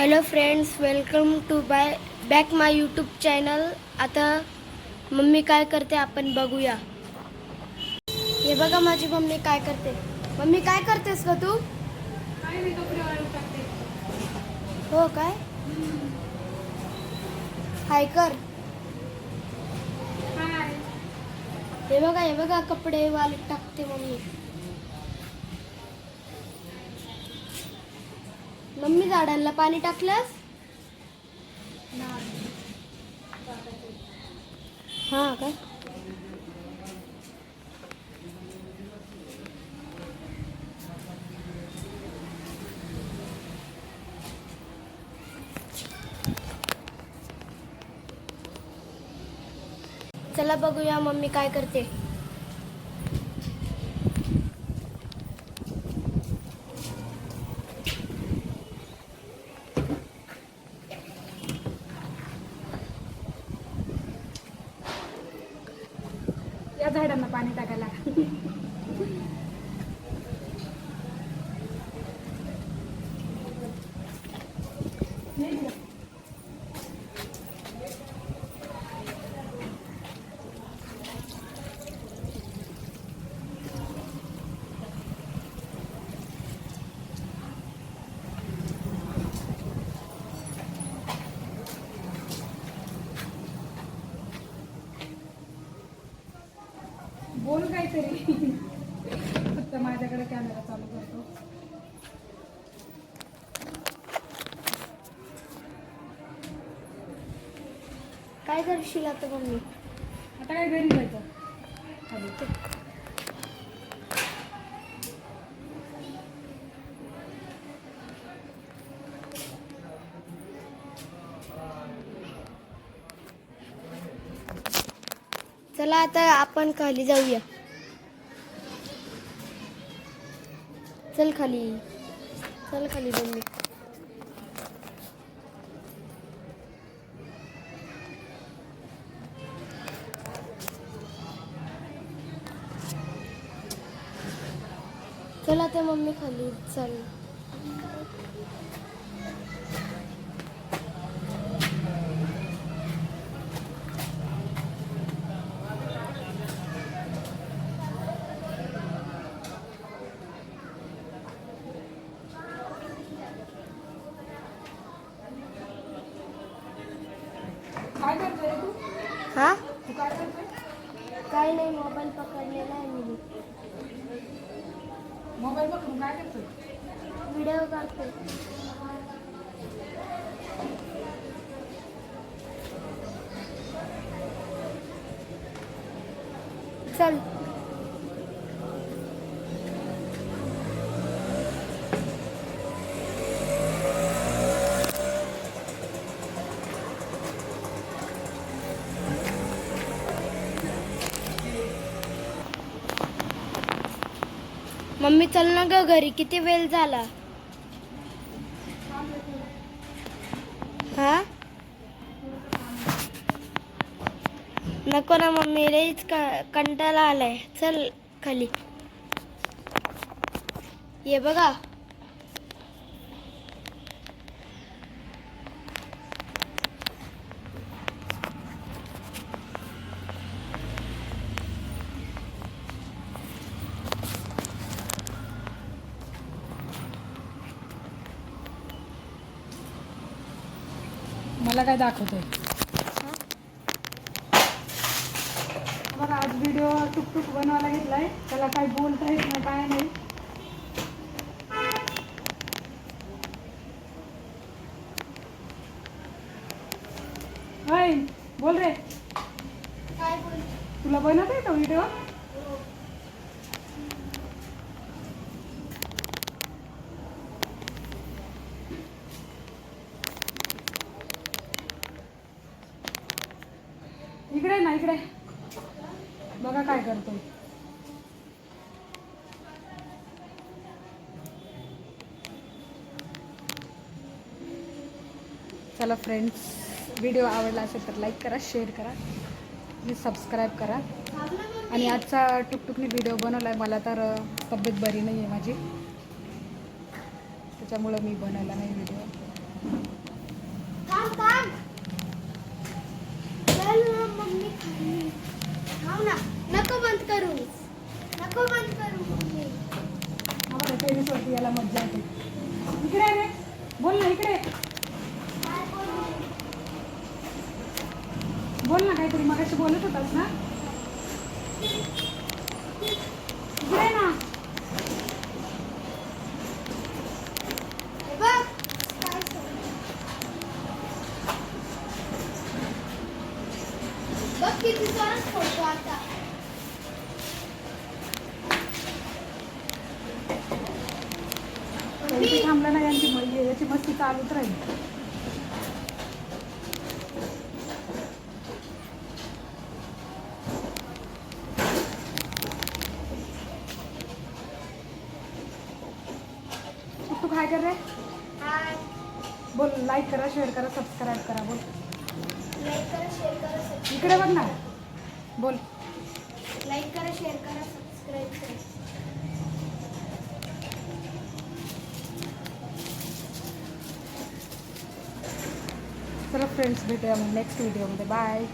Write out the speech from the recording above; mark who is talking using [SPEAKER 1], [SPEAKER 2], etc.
[SPEAKER 1] Hello friends welcome to bye back my YouTube channel आता mummy काय करते आपण बघूया. हे बघा माझी मम्मी काय करते. मम्मी काय करतेस का तू? हो काय? हाय कर.
[SPEAKER 2] हाय.
[SPEAKER 1] हे बघा हे बघा कपडे वाळत टाकते मम्मी. मम्मी झाडांना पाणी टाकलंस? हा काय चला बघूया मम्मी काय करते.
[SPEAKER 2] झाडांना पाणी टाकायला बोल काहीतरी. फक्त माझ्याकडे कॅमेरा चालू करतो.
[SPEAKER 1] काय करशील आता मम्मी?
[SPEAKER 2] आता काय घरी जायचं?
[SPEAKER 1] चला आता आपण खाली जाऊया. चल खाली. चल खाली मम्मी चला आता मम्मी खाली. चल.
[SPEAKER 2] काय करतोय रे तू?
[SPEAKER 1] हा?
[SPEAKER 2] तू काय करतोय?
[SPEAKER 1] काही नाही मोबाईल पकडलेला आहे मी.
[SPEAKER 2] मोबाईल बघून काय करतोय?
[SPEAKER 1] व्हिडिओ काढते चल. मम्मी चल ना ग घरी. किती वेळ झाला? हा? नको ना मम्मी लईच क- कंटाळा आलाय. चल खाली. ये बघा.
[SPEAKER 2] मला काय दाखवतोय? बघा आज व्हिडिओ टुकटुक बनवायला घेतलाय. त्याला काय बोलता येत नाही काय नाही. होय बोल रे.
[SPEAKER 1] काय बोल
[SPEAKER 2] तुला बनवता येतो व्हिडिओ इकडे. बघा काय करतो चला फ्रेंड्स व्हिडिओ आवडला असेल तर लाईक करा शेअर करा प्लीज सबस्क्राईब करा. आणि आजचा टुकटुकने व्हिडिओ बनवला आहे मला तर तब्येत बरी नाही आहे माझी. त्याच्यामुळं मी बनवला नाही व्हिडिओ
[SPEAKER 1] करू. नको बंद करू
[SPEAKER 2] यायला मज्जा येते. इकडे रे. बोल ना इकडे?
[SPEAKER 1] बोल
[SPEAKER 2] ना काहीतरी मगाशी बोलत होतास ना इकडे ये ना
[SPEAKER 1] हे बघ काय सांगू? बघ किती जोरात फोडतो आता
[SPEAKER 2] इथे थांबलं ना यांची याची मस्ती चालूच राहील. तू काय कर रे? बोल लाईक करा शेअर करा सबस्क्राईब करा बोल.
[SPEAKER 1] लाईक करा शेअर करा
[SPEAKER 2] इकडे बघ ना. बोल.
[SPEAKER 1] लाईक करा शेअर करा सबस्क्राईब करा.
[SPEAKER 2] चला फ्रेंड्स भेटूया मग नेक्स्ट व्हिडिओमध्ये बाय